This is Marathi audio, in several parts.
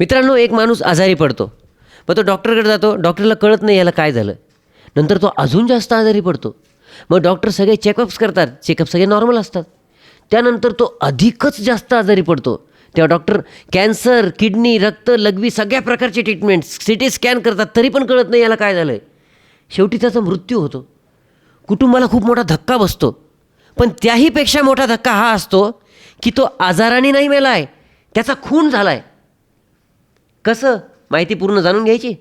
मित्रांनो एक माणूस आजारी पडतो. मग तो डॉक्टरकडे जातो. डॉक्टरला कळत नाही याला काय झालं. नंतर तो अजून जास्त आजारी पडतो. मग डॉक्टर सगळे चेकअप्स करतात. चेकअप सगळे नॉर्मल असतात. त्यानंतर तो अधिकच जास्त आजारी पडतो. तेव्हा डॉक्टर कॅन्सर किडनी रक्त लघवी सगळ्या प्रकारचे ट्रीटमेंट सी टी स्कॅन करतात. तरी पण कळत नाही याला काय झालं आहे शेवटी त्याचा मृत्यू होतो. कुटुंबाला खूप मोठा धक्का बसतो. पण त्याहीपेक्षा मोठा धक्का हा असतो की तो आजाराने नाही मेला आहे त्याचा खून झाला आहे कसं? माहिती पूर्ण जाणून घ्यायची?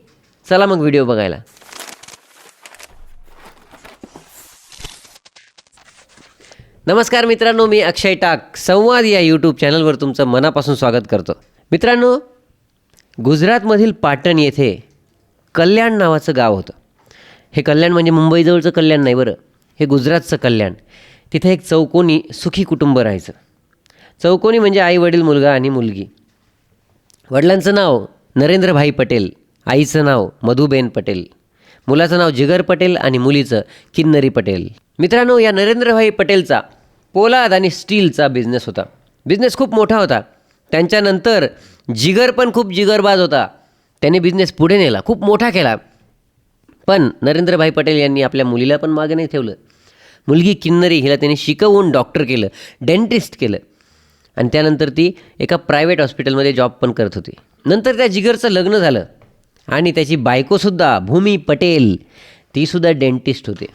चला मग व्हिडिओ बघायला. नमस्कार मित्रांनो मी अक्षय टाक. संवाद या यूट्यूब चॅनलवर तुमचं मनापासून स्वागत करतो. मित्रांनो गुजरातमधील पाटण येथे कल्याण नावाचं गाव होतं. हे कल्याण म्हणजे मुंबईजवळचं कल्याण नाही बरं हे गुजरातचं कल्याण. तिथे एक चौकोनी सुखी कुटुंब राहायचं. चौकोनी म्हणजे आई वडील मुलगा आणि मुलगी. वडिलांचं नाव नरेंद्रभाई पटेल आईचं नाव मधुबेन पटेल. मुलाचं नाव जिगर पटेल आणि मुलीचं किन्नरी पटेल. मित्रांनो या नरेंद्रभाई पटेलचा पोलाद आणि स्टीलचा बिझनेस होता. बिझनेस खूप मोठा होता. त्यांच्यानंतर जिगर पण खूप जिगरबाज होता. त्याने बिझनेस पुढे नेला खूप मोठा केला. पण नरेंद्रभाई पटेल यांनी आपल्या मुलीला पण मागे नाही ठेवलं. मुलगी किन्नरी हिला त्यांनी शिकवून डॉक्टर केलं डेंटिस्ट केलं. आणि त्यानंतर ती एका प्रायव्हेट हॉस्पिटलमध्ये जॉब पण करत होती. नंतर त्या जिगरचं लग्न झालं. आणि त्याची बायकोसुद्धा भूमी पटेल तीसुद्धा डेंटिस्ट होते.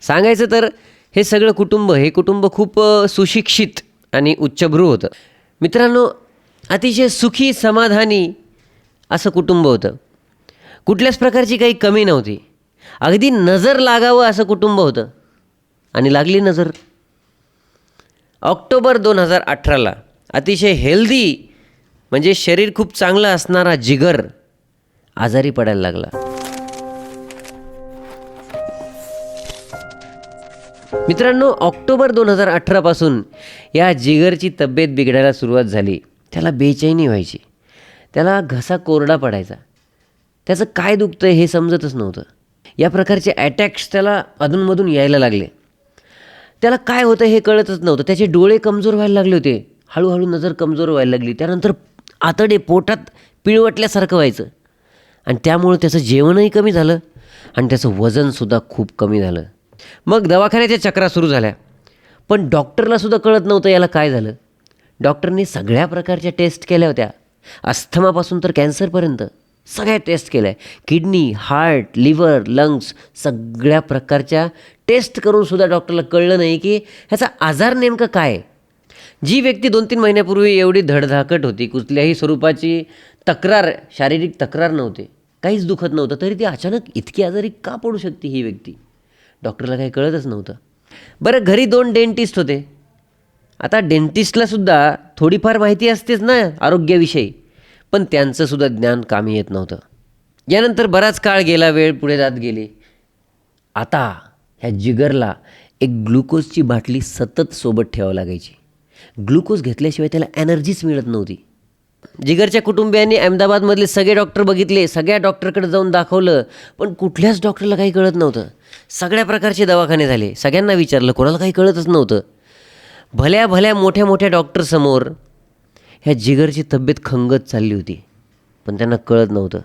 सांगायचं तर हे सगळं कुटुंब हे कुटुंब खूप सुशिक्षित आणि उच्चभ्रू होतं. मित्रांनो अतिशय सुखी समाधानी असं कुटुंब होतं. कुठल्याच प्रकारची काही कमी नव्हती. अगदी नजर लागावं असं कुटुंब होतं. आणि लागली नजर. ऑक्टोबर दोन हजार अठराला अतिशय हेल्दी म्हणजे शरीर खूप चांगलं असणारा जिगर आजारी पडायला लागला. मित्रांनो ऑक्टोबर दोन हजार अठरापासून या जिगरची तब्येत बिघडायला सुरुवात झाली. त्याला बेचैनी व्हायची. त्याला घसा कोरडा पडायचा. त्याचं काय दुखतं हे समजतच नव्हतं. या प्रकारचे अटॅक्स त्याला अधूनमधून यायला लागले. त्याला काय होतं हे कळतच नव्हतं. त्याचे डोळे कमजोर व्हायला लागले होते. हळूहळू नजर कमजोर व्हायला लागली. त्यानंतर आतडे पोटात पिळवटल्यासारखं व्हायचं. आणि त्यामुळं त्याचं जेवणही कमी झालं आणि त्याचं वजनसुद्धा खूप कमी झालं. मग दवाखान्याच्या चक्रा सुरू झाल्या. पण डॉक्टरलासुद्धा कळत नव्हतं याला काय झालं. डॉक्टरनी सगळ्या प्रकारच्या टेस्ट केल्या होत्या. अस्थमापासून तर कॅन्सरपर्यंत सगळ्या टेस्ट केल्या. किडनी हार्ट लिव्हर लंग्स सगळ्या प्रकारच्या टेस्ट करून सुद्धा डॉक्टरला कळलं नाही की ह्याचा आजार नेमकं काय? जी व्यक्ती दोन तीन महिन्यापूर्वी एवढी धडधाकट होती कुठल्याही स्वरूपाची तक्रार शारीरिक तक्रार नव्हते काहीच दुखत नव्हतं तरी ती अचानक इतकी आजारी का पडू शकते ही व्यक्ती? डॉक्टरला काही कळतच नव्हतं. बरं घरी दोन डेंटिस्ट होते. आता डेंटिस्टलासुद्धा थोडीफार माहिती असतेच ना आरोग्याविषयी. पण त्यांचंसुद्धा ज्ञान कामी येत नव्हतं. यानंतर बराच काळ गेला वेळ पुढे जात गेली. आता ह्या जिगरला एक ग्लुकोजची बाटली सतत सोबत ठेवावं लागायची. ग्लुकोज घेतल्याशिवाय त्याला एनर्जीच मिळत नव्हती. जिगरच्या कुटुंबियांनी अहमदाबादमधले सगळे डॉक्टर बघितले सगळ्या डॉक्टरकडे जाऊन दाखवलं पण कुठल्याच डॉक्टरला काही कळत नव्हतं. सगळ्या प्रकारचे दवाखाने झाले. सगळ्यांना विचारलं कोणाला काही कळतच नव्हतं. भल्या भल्या मोठ्या मोठ्या डॉक्टरसमोर ह्या जिगरची तब्येत खंगत चालली होती. पण त्यांना कळत नव्हतं.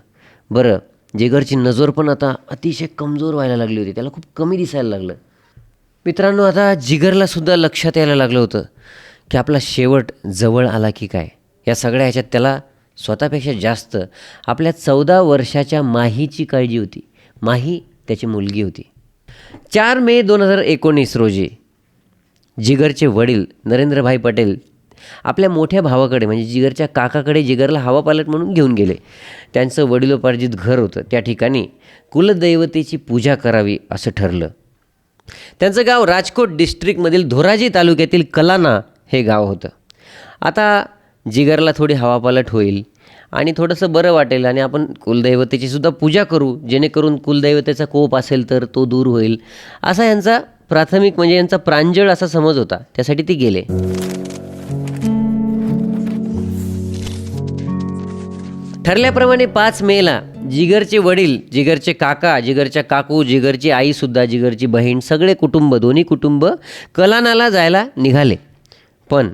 बरं जिगरची नजर पण आता अतिशय कमजोर व्हायला लागली होती. त्याला खूप कमी दिसायला लागलं. मित्रांनो आता जिगरलासुद्धा लक्षात यायला लागलं होतं की आपला शेवट जवळ आला की काय? या सगळ्या ह्याच्यात त्याला स्वतःपेक्षा जास्त आपल्या चौदा वर्षाच्या माहीची काळजी होती. माही त्याची मुलगी होती. चार मे दोन हजार एकोणीस रोजी जिगरचे वडील नरेंद्रभाई पटेल आपल्या मोठ्या भावाकडे म्हणजे जिगरच्या काकाकडे जिगरला हवा पालट म्हणून घेऊन गेले. त्यांचं वडिलोपार्जित घर होतं. त्या ठिकाणी कुलदैवतेची पूजा करावी असं ठरलं. त्यांचं गाव राजकोट डिस्ट्रिक्टमधील धोराजी तालुक्यातील कलाना हे गाव होतं. आता जिगरला थोडी हवापालट होईल आणि थोडंसं बरं वाटेल आणि आपण कुलदैवतेची सुद्धा पूजा करू जेणेकरून कुलदैवतेचा कोप असेल तर तो दूर होईल. असा यांचा प्राथमिक म्हणजे यांचा प्रांजळ असा समज होता. त्यासाठी ते गेले. ठरल्याप्रमाणे पाच मेला जिगरचे वडील जिगरचे काका जिगरच्या काकू जिगरची आईसुद्धा जिगरची बहीण सगळे कुटुंब दोन्ही कुटुंब कलानाला जायला निघाले. पण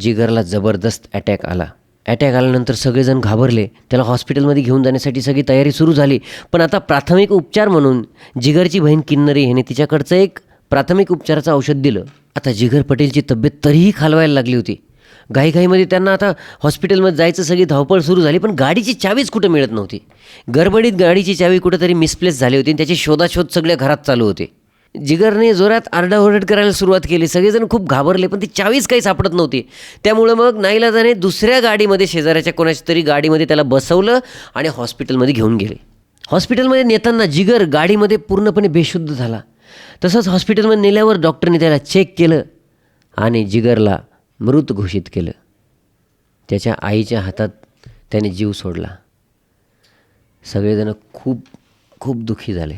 जिगरला जबरदस्त अटॅक आला. अटॅक आल्यानंतर सगळेजण घाबरले. त्याला हॉस्पिटलमध्ये घेऊन जाण्यासाठी सगळी तयारी सुरू झाली. पण आता प्राथमिक उपचार म्हणून जिगरची बहीण किन्नरी ह्याने तिच्याकडचं एक प्राथमिक उपचाराचं औषध दिलं. आता जिगर पटेलची तब्येत तरीही खालवायला लागली होती. घाईघाईमध्ये त्यांना आता हॉस्पिटलमध्ये जायचं सगळी धावपळ सुरू झाली पण गाडीची चावीच कुठं मिळत नव्हती. गडबडीत गाडीची चावी कुठंतरी मिसप्लेस झाली होती आणि त्याची शोधाशोध सगळ्या घरात चालू होते. जिगरने जोरात आरडाओरड करायला सुरुवात केली. सगळेजण खूप घाबरले पण ती चावीच काही सापडत नव्हती. त्यामुळं मग नाईलाजाने दुसऱ्या गाडीमध्ये शेजाऱ्याच्या कोणाच्या तरी गाडीमध्ये त्याला बसवलं आणि हॉस्पिटलमध्ये घेऊन गेले. हॉस्पिटलमध्ये नेताना जिगर गाडीमध्ये पूर्णपणे बेशुद्ध झाला. तसंच हॉस्पिटलमध्ये नेल्यावर डॉक्टरने त्याला चेक केलं आणि जिगरला मृत घोषित केलं. त्याच्या आईच्या हातात त्याने जीव सोडला. सगळेजण खूप खूप दुःखी झाले.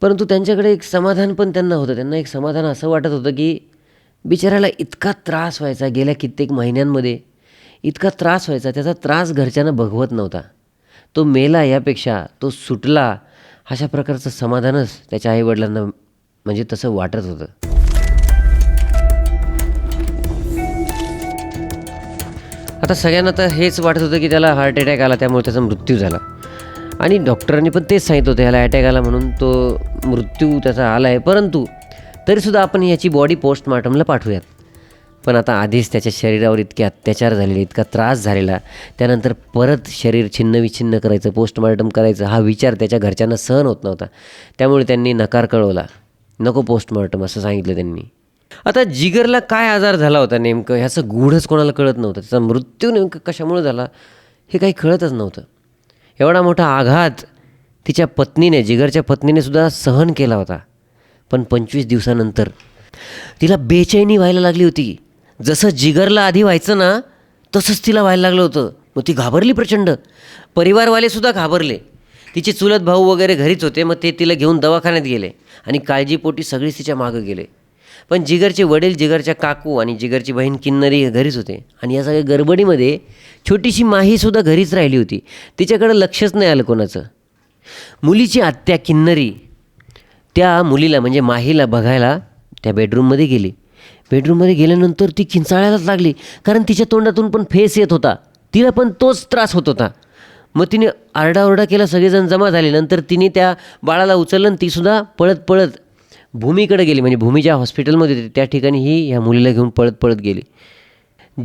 परंतु त्यांच्याकडे एक समाधान पण त्यांना होतं. त्यांना एक समाधान असं वाटत होतं की बिचाऱ्याला इतका त्रास व्हायचा. गेल्या कित्येक महिन्यांमध्ये इतका त्रास व्हायचा. त्याचा त्रास घरच्यांना भगवत नव्हता. तो मेला यापेक्षा तो सुटला अशा प्रकारचं समाधानच त्याच्या आईवडिलांना म्हणजे तसं वाटत होतं. आता सगळ्यांना तर हेच वाटत होतं की त्याला हार्ट अटॅक आला त्यामुळे त्याचा मृत्यू झाला. आणि डॉक्टरांनी पण तेच सांगितलं होतं ह्याला अटॅक आला म्हणून तो मृत्यू त्याचा आला आहे परंतु तरीसुद्धा आपण याची बॉडी पोस्टमार्टमला पाठवूयात. पण आता आधीच त्याच्या शरीरावर इतके अत्याचार झालेले इतका त्रास झालेला त्यानंतर परत शरीर छिन्नविछिन्न करायचं पोस्टमार्टम करायचं हा विचार त्याच्या घरच्यांना सहन होत नव्हता. त्यामुळे त्यांनी नकार कळवला. नको पोस्टमार्टम असं सांगितलं त्यांनी. आता जिगरला काय आजार झाला होता नेमकं? ह्याचं गूढच कोणाला कळत नव्हतं. त्याचा मृत्यू नेमकं कशामुळे झाला हे काही कळतच नव्हतं. एवढा मोठा आघात तिच्या पत्नीने जिगरच्या पत्नीने सुद्धा सहन केला होता. पण पंचवीस दिवसानंतर तिला बेचैनी व्हायला लागली होती. जसं जिगरला आधी व्हायचं ना तसंच तिला व्हायला लागलं होतं. मग ती घाबरली प्रचंड. परिवारवालेसुद्धा घाबरले. तिचे चुलत भाऊ वगैरे घरीच होते मग ते तिला घेऊन दवाखान्यात गेले आणि काळजीपोटी सगळीच तिच्या मागं गेले. पण जिगरचे वडील जिगरच्या काकू आणि जिगरची बहीण किन्नरी घरीच होते. आणि या सगळ्या गडबडीमध्ये छोटीशी माहीसुद्धा घरीच राहिली होती. तिच्याकडं लक्षच नाही आलं कोणाचं. मुलीची आत्या किन्नरी त्या मुलीला म्हणजे माहीला बघायला त्या बेडरूममध्ये गेली. बेडरूममध्ये गेल्यानंतर ती किंचाळायलाच लागली. कारण तिच्या तोंडातून पण फेस येत होता. तिला पण तोच त्रास होत होता. मग तिने आरडाओरडा केला सगळेजण जमा झाले. नंतर तिने त्या बाळाला उचललं आणि तीसुद्धा पळत पळत भूमीकडे गेली म्हणजे भूमी ज्या हॉस्पिटलमध्ये होती त्या ठिकाणी ही ह्या मुलीला घेऊन पळत पळत गेली.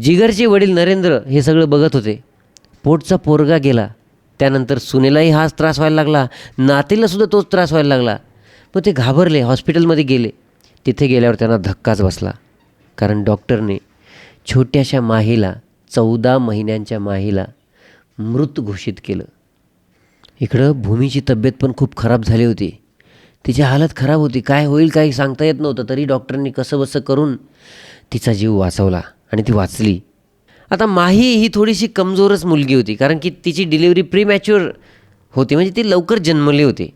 जिगरचे वडील नरेंद्र हे सगळं बघत होते. पोटचा पोरगा गेला. त्यानंतर सुनेलाही हाच त्रास व्हायला लागला. नातीलासुद्धा तोच त्रास व्हायला लागला. मग ते घाबरले हॉस्पिटलमध्ये गेले. तिथे गेल्यावर त्यांना धक्काच बसला. कारण डॉक्टरने छोट्याशा माहीला चौदा महिन्यांच्या माहीला मृत घोषित केलं. इकडं भूमीची तब्येत पण खूप खराब झाली होती. तिची हालत खराब होती. काय होईल काही सांगता येत नव्हतं. तरी डॉक्टरांनी कसं बसं करून तिचा जीव वाचवला आणि ती वाचली. आता माही ही थोडीशी कमजोरच मुलगी होती. कारण की तिची डिलिव्हरी प्रीमॅच्युअर होती. म्हणजे ती लवकर जन्मली होती.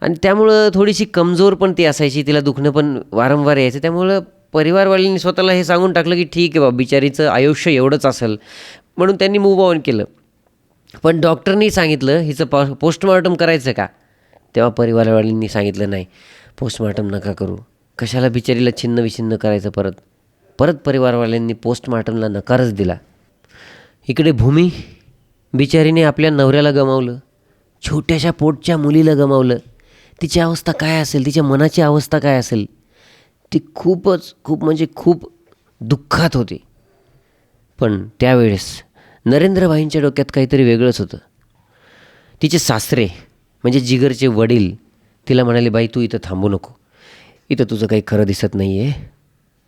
आणि त्यामुळं थोडीशी कमजोर पण ती असायची. तिला दुखणं पण वारंवार यायचं. त्यामुळं परिवारवाल्यांनी स्वतःला हे सांगून टाकलं की ठीक आहे बाबा बिचारीचं आयुष्य एवढंच असेल. म्हणून त्यांनी मूव ऑन केलं. पण डॉक्टरनी सांगितलं हिचं पॉ पोस्टमॉर्टम करायचं का? तेव्हा परिवारवाल्यांनी सांगितलं नाही पोस्टमार्टम नका करू. कशाला बिचारीला छिन्न विछिन्न करायचं परत? परत परिवारवाल्यांनी पोस्टमार्टमला नकारच दिला. इकडे भूमी बिचारीने आपल्या नवऱ्याला गमावलं. छोट्याशा पोटच्या मुलीला गमावलं. तिची अवस्था काय असेल? तिच्या मनाची अवस्था काय असेल? ती खूपच खूप म्हणजे खूप दुःखात होती. पण त्यावेळेस नरेंद्रभाईंच्या डोक्यात काहीतरी वेगळंच होतं. तिचे सासरे म्हणजे जिगरचे वडील तिला म्हणाले बाई तू इथं थांबू नको. इथं तुझं काही खरं दिसत नाही आहे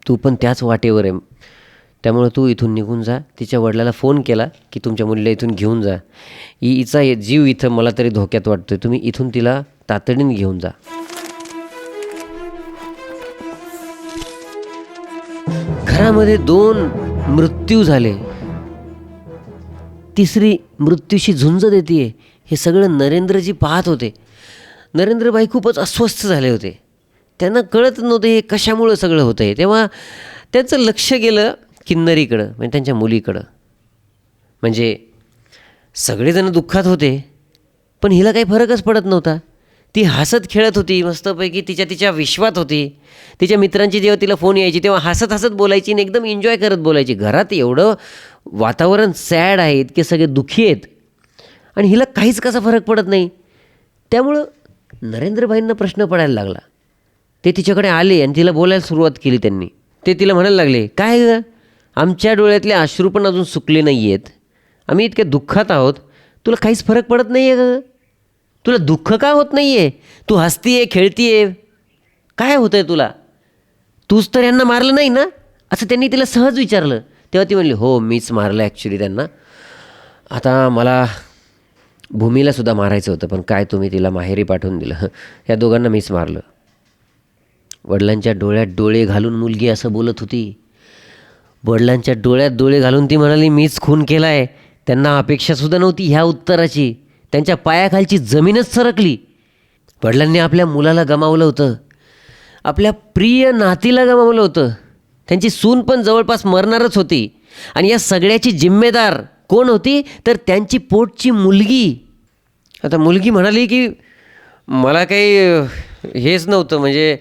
तू पण त्याच वाटेवर आहे. त्यामुळं तू इथून निघून जा. तिच्या वडिलाला फोन केला की तुमच्या मुलीला इथून घेऊन जा. इ हिचा जीव इथं मला तरी धोक्यात वाटतोय. तुम्ही इथून तिला तातडीने घेऊन जा. घरामध्ये दोन मृत्यू झाले. तिसरी मृत्यूशी झुंज देते हे सगळं नरेंद्रजी पाहत होते. नरेंद्रबाई खूपच अस्वस्थ झाले होते. त्यांना कळत नव्हते हे कशामुळं सगळं होतं आहे तेव्हा त्यांचं लक्ष गेलं किन्नरीकडं म्हणजे त्यांच्या मुलीकडं. म्हणजे सगळेजण दुःखात होते पण हिला काही फरकच पडत नव्हता. ती हसत खेळत होती मस्तपैकी तिच्या तिच्या विश्वात होती. तिच्या मित्रांची जेव्हा तिला फोन यायची तेव्हा हसत हसत बोलायची आणि एकदम एन्जॉय करत बोलायची. घरात एवढं वातावरण सॅड आहेत की सगळे दुःखी आहेत. आणि हिला काहीच कसा फरक पडत नाही. त्यामुळं नरेंद्रभाईंना प्रश्न पडायला लागला. ते तिच्याकडे आले आणि तिला बोलायला सुरुवात केली त्यांनी. ते तिला म्हणायला लागले काय ग? आमच्या डोळ्यातले अश्रू पण अजून सुकले नाही आहेत आम्ही इतक्या दुःखात आहोत. तुला काहीच फरक पडत नाही आहे ग? तुला दुःख का होत नाही आहे तू हसती आहे खेळती आहे काय होतं आहे तुला? तूच तर यांना मारलं नाही ना? असं त्यांनी तिला सहज विचारलं. तेव्हा ती म्हणली हो मीच मारलं ॲक्च्युली त्यांना. आता मला भूमीला सुद्धा मारायचं होतं पण काय तुम्ही तिला माहेरी पाठवून दिलं? या दोघांना मीच मारलं. वडिलांच्या डोळ्यात डोळे घालून मुलगी असं बोलत होती. वडिलांच्या डोळ्यात डोळे घालून ती म्हणाली मीच खून केला आहे त्यांना अपेक्षासुद्धा नव्हती ह्या उत्तराची. त्यांच्या पायाखालची जमीनच सरकली. वडिलांनी आपल्या मुलाला गमावलं होतं. आपल्या प्रिय नातीला गमावलं होतं. त्यांची सून पण जवळपास मरणारच होती. आणि या सगळ्याची जिम्मेदार कोण होती? तर त्यांची पोटची मुलगी. आता मुलगी म्हणाली की मला काही हेच नव्हतं. म्हणजे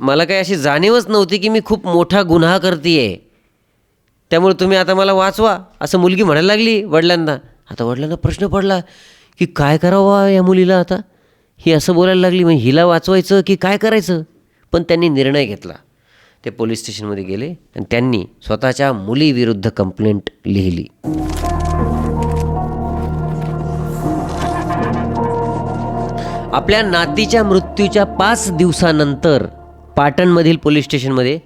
मला काही अशी जाणीवच नव्हती की मी खूप मोठा गुन्हा करते आहे त्यामुळे तुम्ही आता मला वाचवा असं मुलगी म्हणायला लागली वडिलांना. आता वडिलांना प्रश्न पडला की काय करावं या मुलीला आता? ही असं बोलायला लागली मग हिला वाचवायचं की काय करायचं? पण त्यांनी निर्णय घेतला. ते पोलीस स्टेशनमध्ये गेले आणि त्यांनी स्वतःच्या मुलीविरुद्ध कंप्लेंट लिहिली. आपल्या नातीच्या मृत्यूच्या पाच दिवसानंतर पाटणमधील पोलीस स्टेशनमध्ये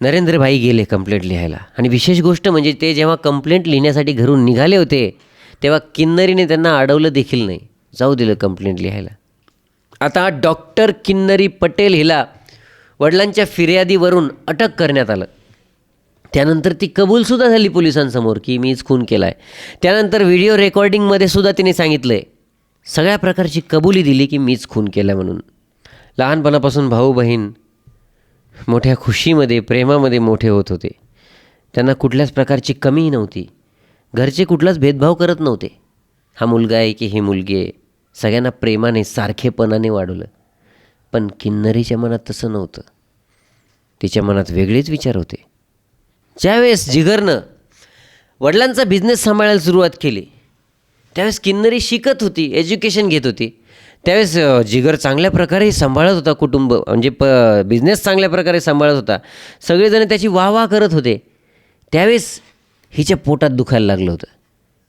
नरेंद्रभाई गेले कंप्लेंट लिहायला. आणि विशेष गोष्ट म्हणजे ते जेव्हा कंप्लेंट लिहिण्यासाठी घरून निघाले होते तेव्हा किन्नरीने त्यांना अडवलं देखील नाही. जाऊ दिलं कंप्लेंट लिहायला. आता डॉक्टर किन्नरी पटेल हिला वडिलांच्या फिर्यादीवरून अटक करण्यात आलं. त्यानंतर ती कबूलसुद्धा झाली पोलिसांसमोर की मीच खून केला आहे त्यानंतर व्हिडिओ रेकॉर्डिंगमध्ये सुद्धा तिने सांगितलं आहे सगळ्या प्रकारची कबुली दिली की मीच खून केला म्हणून. लहानपणापासून भाऊ बहीण मोठ्या खुशीमध्ये प्रेमामध्ये मोठे होत होते. त्यांना कुठल्याच प्रकारची कमी नव्हती. घरचे कुठलाच भेदभाव करत नव्हते. हा मुलगा आहे की ही मुलगी आहे सगळ्यांना प्रेमाने सारखेपणाने वाढवलं. पण किन्नरीच्या मनात तसं नव्हतं. तिच्या मनात वेगळेच विचार होते. ज्यावेळेस जिगरनं वडिलांचा बिझनेस सांभाळायला सुरुवात केली त्यावेळेस किन्नरी शिकत होती एज्युकेशन घेत होती. त्यावेळेस जिगर चांगल्या प्रकारे सांभाळत होता कुटुंब म्हणजे प बिझनेस चांगल्या प्रकारे सांभाळत होता. सगळेजण त्याची वाह वाह करत होते. त्यावेळेस हिच्या पोटात दुखायला लागलं होतं.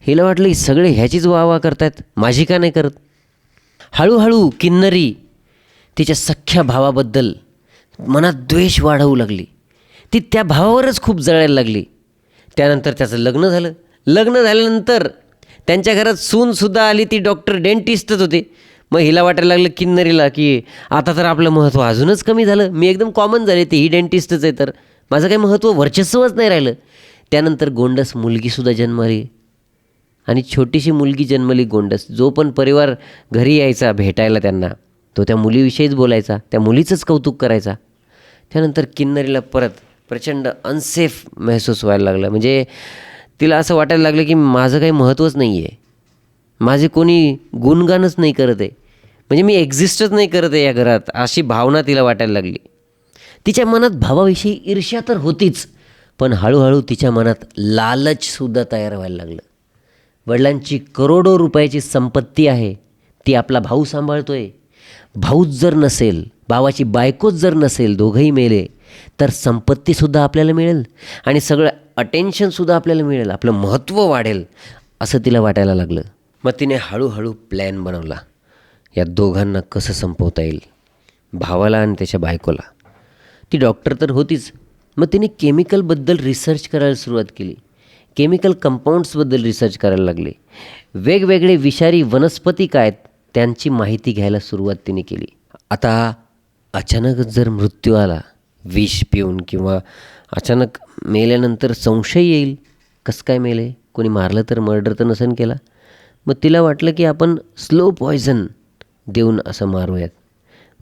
हिला वाटलं ही सगळे ह्याचीच वाह वाह करतायत माझी का नाही करत? हळूहळू किन्नरी तिच्या सख्ख्या भावाबद्दल मनात द्वेष वाढवू लागली. ती त्या भावावरच खूप जळायला लागली. त्यानंतर त्याचं लग्न झालं. लग्न झाल्यानंतर त्यांच्या घरात सूनसुद्धा आली ती डॉक्टर डेंटिस्टच होते. मग हिला वाटायला लागलं किन्नरीला की आता तर आपलं महत्त्व अजूनच कमी झालं. मी एकदम कॉमन झाले ते ही डेंटिस्टच आहे तर. माझं काही महत्त्व वर्चस्वच नाही राहिलं. त्यानंतर गोंडस मुलगीसुद्धा जन्मली. आणि छोटीशी मुलगी जन्मली गोंडस. जो पण परिवार घरी यायचा भेटायला त्यांना. तो त्या मुलीविषयीच बोलायचा. त्या मुलीचंच कौतुक करायचा. त्यानंतर किन्नरीला परत प्रचंड अनसेफ महसूस व्हायला लागलं. म्हणजे तिला असं वाटायला लागलं की माझं काही महत्त्वच नाही आहे माझे कोणी गुणगानच नाही करत आहे. म्हणजे मी एक्झिस्टच नाही करत आहे या घरात अशी भावना तिला वाटायला लागली. तिच्या मनात भावाविषयी ईर्ष्या तर होतीच पण हळूहळू तिच्या मनात लालचसुद्धा तयार व्हायला लागलं. वडिलांची करोडो रुपयाची संपत्ती आहे ती आपला भाऊ सांभाळतो आहे भाऊच जर नसेल भावाची बायकोच जर नसेल दोघंही मेले तर संपत्तीसुद्धा आपल्याला मिळेल. आणि सगळं अटेन्शनसुद्धा आपल्याला मिळेल आपलं महत्त्व वाढेल असं तिला वाटायला लागलं. मग तिने हळूहळू प्लॅन बनवला. या दोघांना कसं संपवता येईल? भावाला आणि त्याच्या बायकोला. ती डॉक्टर तर होतीच. मग तिने केमिकलबद्दल रिसर्च करायला सुरुवात केली. केमिकल कंपाऊंड्सबद्दल रिसर्च करायला लागले. वेगवेगळे विषारी वनस्पती काय आहेत त्यांची माहिती घ्यायला सुरुवात तिने केली. आता अचानकच जर मृत्यू आला विष पिऊन किंवा अचानक मेल्यानंतर संशय येईल. कसं काय मेले? कोणी मारलं तर मर्डर तर नसेल केला? मग तिला वाटलं की आपण स्लो पॉयझन देऊन असं मारूयात.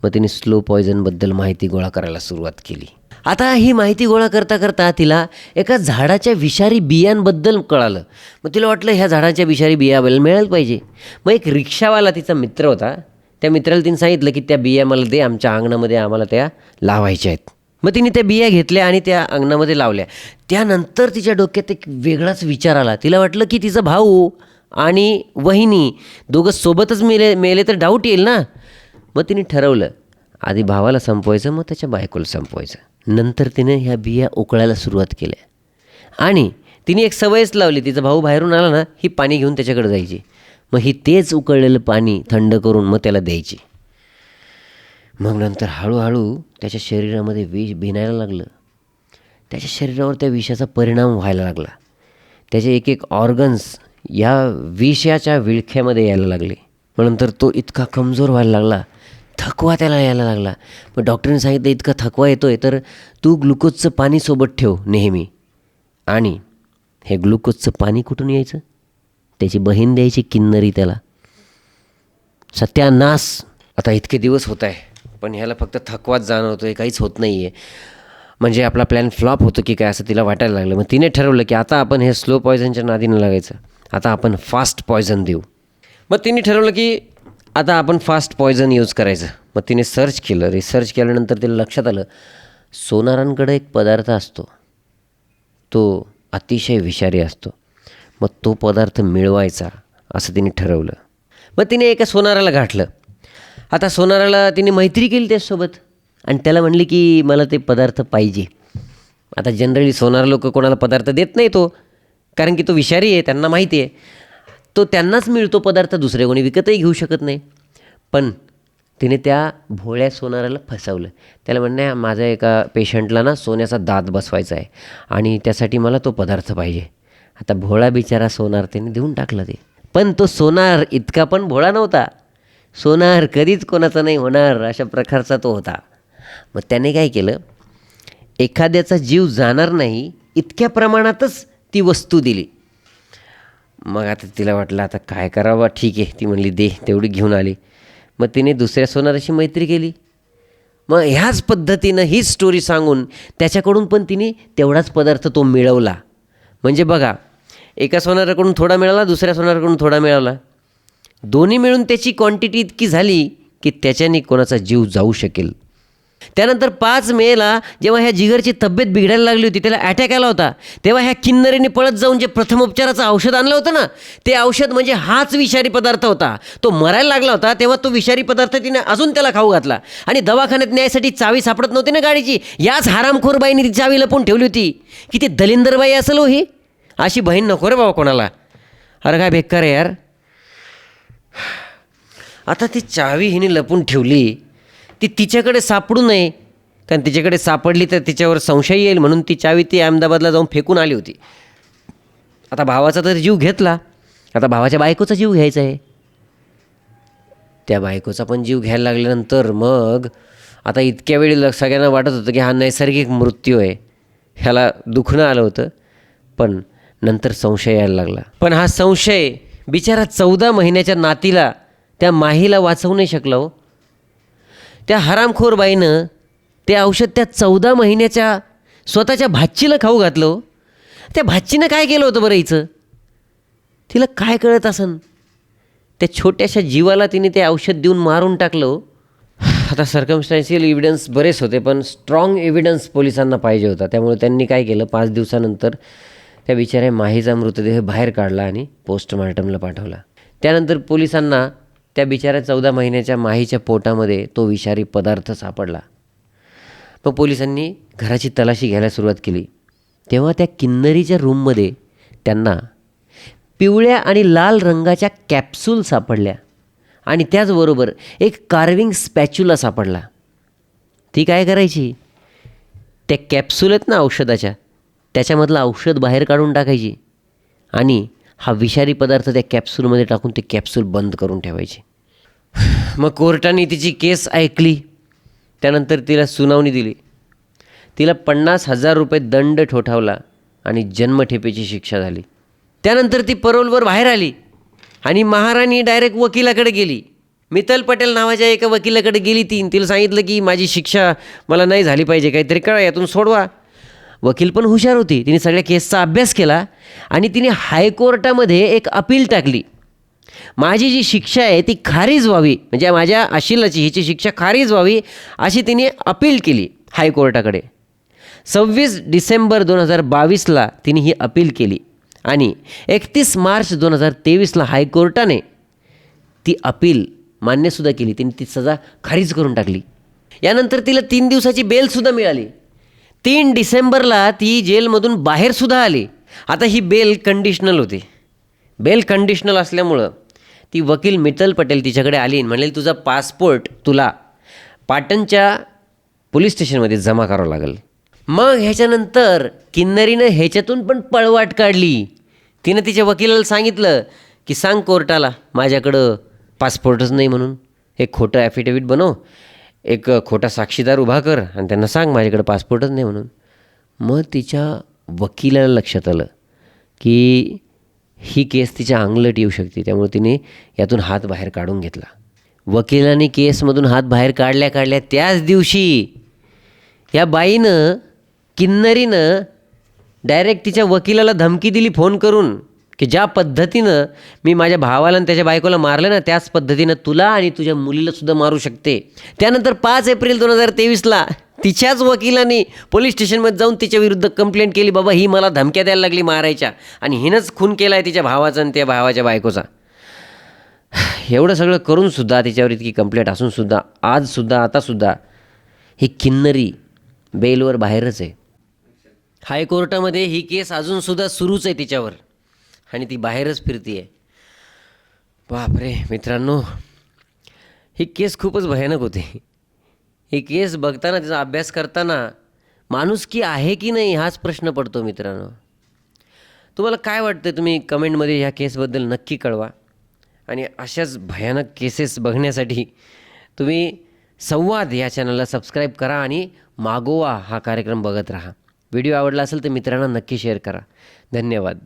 मग तिने स्लो पॉयझनबद्दल माहिती गोळा करायला सुरुवात केली. आता ही माहिती गोळा करता करता तिला एका झाडाच्या विषारी बियांबद्दल कळालं. मग तिला वाटलं ह्या झाडाच्या विषारी बियाबद्दल मिळायला पाहिजे. मग एक रिक्षावाला तिचा मित्र होता. त्या मित्राला तिने सांगितलं की त्या बिया मला दे आमच्या अंगणामध्ये आम्हाला त्या लावायच्या आहेत. मग तिने त्या बिया घेतल्या आणि त्या अंगणामध्ये लावल्या. त्यानंतर तिच्या डोक्यात एक वेगळाच विचार आला. तिला वाटलं की तिचा भाऊ आणि वहिनी दोघं सोबतच मेले मेले तर डाऊट येईल ना? मग तिने ठरवलं आधी भावाला संपवायचं मग त्याच्या बायकोला संपवायचं. नंतर तिने ह्या बिया उकळायला सुरुवात केल्या. आणि तिने एक सवयच लावली तिचा भाऊ बाहेरून आला ना ही पाणी घेऊन त्याच्याकडे जायची. मग ही तेच उकळलेलं पाणी थंड करून मग त्याला द्यायची. मग नंतर हळूहळू त्याच्या शरीरामध्ये विष भिनायला लागलं. त्याच्या शरीरावर त्या विषाचा परिणाम व्हायला लागला. त्याचे एक एक ऑर्गन्स या विषाच्या विळख्यामध्ये यायला लागले. मग नंतर तो इतका कमजोर व्हायला लागला. थकवा त्याला यायला लागला. मग डॉक्टरने सांगितलं इतका थकवा येतो आहे तर तू ग्लुकोजचं पाणी सोबत ठेव नेहमी. आणि हे ग्लुकोजचं पाणी कुठून यायचं? त्याची बहीण द्यायची किन्नरी त्याला. सत्यानाश आता इतके दिवस होत आहे. पण ह्याला फक्त थकवाच जाणवतो आहे काहीच होत नाही आहे म्हणजे आपला प्लॅन फ्लॉप होतो की काय असं तिला वाटायला लागलं. मग तिने ठरवलं की आता आपण हे स्लो पॉयझनच्या नादीनं लागायचं. आता आपण फास्ट पॉयझन देऊ. मग तिने ठरवलं की आता आपण फास्ट पॉयझन यूज करायचं. मग तिने सर्च केलं. रिसर्च केल्यानंतर तिला लक्षात आलं सोनारांकडे एक पदार्थ असतो. तो अतिशय विषारी असतो. मग तो पदार्थ मिळवायचा असं तिने ठरवलं. मग तिने एका सोनाराला गाठलं. आता सोनाराला तिने मैत्री केली त्याच्यासोबत आणि त्याला म्हणली की मला ते पदार्थ पाहिजे. आता जनरली सोनार लोक कोणाला पदार्थ देत नाही तो. कारण की तो विषारी आहे त्यांना माहिती आहे. तो त्यांनाच मिळतो पदार्थ दुसरे कोणी विकतही घेऊ शकत नाही. पण तिने त्या भोळ्या सोनाराला फसवलं. त्याला म्हणणं माझ्या एका पेशंटला ना सोन्याचा दात बसवायचा आहे आणि त्यासाठी मला तो पदार्थ पाहिजे. आता भोळा बिचारा सोनार त्याने देऊन टाकलं ते. पण तो सोनार इतका पण भोळा नव्हता. सोनार कधीच कोणाचा नाही होणार अशा प्रकारचा तो होता. मग त्याने काय केलं? एखाद्याचा जीव जाणार नाही इतक्या प्रमाणातच ती वस्तू दिली. मग आता तिला वाटलं आता काय करावं? ठीक आहे ती म्हणली दे तेवढी घेऊन आली. मग तिने दुसऱ्या सोनाराशी मैत्री केली. मग ह्याच पद्धतीनं हीच स्टोरी सांगून त्याच्याकडून पण तिने तेवढाच पदार्थ तो मिळवला. म्हणजे बघा एका सोनाराकडून थोडा मिळाला दुसऱ्या सोनाराकडून थोडा मिळाला. दोन्ही मिळून त्याची क्वांटिटी इतकी झाली की त्याच्याने कोणाचा जीव जाऊ शकेल. त्यानंतर पाच मेला जेव्हा ह्या जिगरची तब्येत बिघडायला लागली होती त्याला अटॅक आला होता तेव्हा ह्या किन्नरीने पळत जाऊन जे प्रथमोपचाराचं औषध आणलं होतं ना ते औषध म्हणजे हाच विषारी पदार्थ होता. तो मरायला लागला होता तेव्हा तो विषारी पदार्थ तिने अजून त्याला खाऊ घातला. आणि दवाखान्यात न्यायसाठी चावी सापडत नव्हती ना गाडीची याच हारामखोरबाईने ती चावी लपून ठेवली होती. की दलिंदरबाई असेल हो ही? अशी बहीण नको रे बाबा कोणाला. अरे काय बेकार आहे यार. आता ती चावी हिने लपून ठेवली. ती तिच्याकडे सापडू नये. कारण तिच्याकडे सापडली तर तिच्यावर संशय येईल म्हणून ती चावी ती अहमदाबादला जाऊन फेकून आली होती. आता भावाचा तर जीव घेतला. आता भावाच्या बायकोचा जीव घ्यायचा आहे. त्या बायकोचा पण जीव घ्यायला लागल्यानंतर मग आता इतक्या वेळी ल- सगळ्यांना वाटत होतं की हा नैसर्गिक मृत्यू आहे. ह्याला दुखणं आलं होतं. पण नंतर संशय यायला लागला. पण हा संशय बिचारा चौदा महिन्याच्या नातीला त्या माहीला वाचवू नाही शकला. हो त्या हरामखोर बाईनं ते औषध त्या चौदा महिन्याच्या स्वतःच्या भाचीला खाऊ घातलं. हो. त्या भाचीनं काय केलं होतं बरं हिचं? तिला काय कळत असन? त्या छोट्याशा जीवाला तिने ते औषध देऊन मारून टाकलं. हो. आता सर्कमस्टॅन्शियल एव्हिडन्स बरेच होते पण स्ट्रॉंग एव्हिडन्स पोलिसांना पाहिजे होता. त्यामुळे त्यांनी काय केलं? पाच दिवसानंतर त्या बिचाऱ्या माहीचा मृतदेह बाहेर काढला आणि पोस्टमार्टमला पाठवला. त्यानंतर पोलिसांना त्या बिचाऱ्या चौदा महिन्याच्या माहीच्या पोटामध्ये तो विषारी पदार्थ सापडला. मग पोलिसांनी घराची तलाशी घ्यायला सुरुवात केली. तेव्हा त्या किन्नरीच्या रूममध्ये त्यांना पिवळ्या आणि लाल रंगाच्या कॅप्सूल सापडल्या आणि त्याचबरोबर एक कार्विंग स्पॅच्युला सापडला. ती काय करायची? त्या कॅप्सूल आहेत ना औषधाच्या त्याच्यामधलं औषध बाहेर काढून टाकायची आणि हा विषारी पदार्थ त्या कॅप्सूलमध्ये टाकून ते कॅप्सूल बंद करून ठेवायचे. मग कोर्टाने तिची केस ऐकली. त्यानंतर तिला सुनावणी दिली. तिला पन्नास हजार रुपये दंड ठोठावला आणि जन्मठेपेची शिक्षा झाली. त्यानंतर ती परोलवर बाहेर आली आणि महाराणी डायरेक्ट वकिलाकडे गेली. मित्तल पटेल नावाच्या एका वकिलाकडे गेली ती. तिला सांगितलं की माझी शिक्षा मला नाही झाली पाहिजे. काहीतरी कळा यातून सोडवा. वकील पण हुशार होती. तिने सगळ्या केसचा अभ्यास केला आणि तिने हायकोर्टामध्ये एक अपील टाकली. माझी जी शिक्षा आहे ती खारीज व्हावी. म्हणजे माझ्या अशिलाची हिची शिक्षा खारीज व्हावी अशी तिने अपील केली हायकोर्टाकडे. सव्वीस डिसेंबर दोन हजार बावीसला तिने ही अपील केली आणि एकतीस मार्च दोन हजार तेवीसला हायकोर्टाने ती अपील मान्यसुद्धा केली. तिने ती सजा खारीज करून टाकली. यानंतर तिला तीन दिवसाची बेलसुद्धा मिळाली. तीन डिसेंबरला ती जेलमधून बाहेरसुद्धा आली. आता ही बेल कंडिशनल होती. बेल कंडिशनल असल्यामुळं ती वकील मित्तल पटेल तिच्याकडे आली म्हणेल तुझा पासपोर्ट तुला पाटणच्या पोलीस स्टेशनमध्ये जमा करावं लागेल. मग ह्याच्यानंतर किन्नरीनं ह्याच्यातून पण पळवाट काढली. तिनं तिच्या वकिलाला सांगितलं की सांग कोर्टाला माझ्याकडं पासपोर्टच नाही म्हणून. हे खोटं ॲफिडेविट बनव. एक खोटा साक्षीदार उभा कर आणि त्यांना सांग माझ्याकडं पासपोर्टच नाही म्हणून. मग तिच्या वकिलाला लक्षात आलं की ही केस तिच्या अंगलट येऊ शकते. त्यामुळे तिने यातून हात बाहेर काढून घेतला. वकिलाने केसमधून हात बाहेर काढल्या काढल्या त्याच दिवशी या बाईनं किन्नरीनं डायरेक्ट तिच्या वकिलाला धमकी दिली फोन करून. की ज्या पद्धतीनं मी माझ्या भावाला आणि त्याच्या बायकोला मारलं ना त्याच पद्धतीनं तुला आणि तुझ्या मुलीला सुद्धा मारू शकते. त्यानंतर पाच एप्रिल दोन हजार तेवीसला तिच्याच वकिलांनी पोलीस स्टेशनमध्ये जाऊन तिच्या विरुद्ध कंप्लेंट केली बाबा ही मला धमक्या द्यायला लागली मारायच्या. आणि हिनंच खून केला आहे तिच्या भावाचा आणि त्या भावाच्या बायकोचा. एवढं सगळं करूनसुद्धा तिच्यावर इतकी कंप्लेंट असूनसुद्धा आजसुद्धा आतासुद्धा ही किन्नरी बेलवर बाहेरच आहे. हायकोर्टामध्ये ही केस अजूनसुद्धा सुरूच आहे तिच्यावर. आणि ती बाहेरच फिरती आहे बापरे मित्रांनो ही केस खूपच भयानक होती. ही केस बघताना तिचा अभ्यास करताना माणूस की आहे की नाही हाच प्रश्न पडतो मित्रांनो. तुम्हाला काय वाटतं तुम्ही कमेंटमध्ये ह्या केसबद्दल नक्की कळवा. आणि अशाच भयानक केसेस बघण्यासाठी तुम्ही संवाद या चॅनलला सबस्क्राईब करा आणि मागोवा हा कार्यक्रम बघत राहा. व्हिडिओ आवडला असेल तर मित्रांना नक्की शेअर करा. धन्यवाद.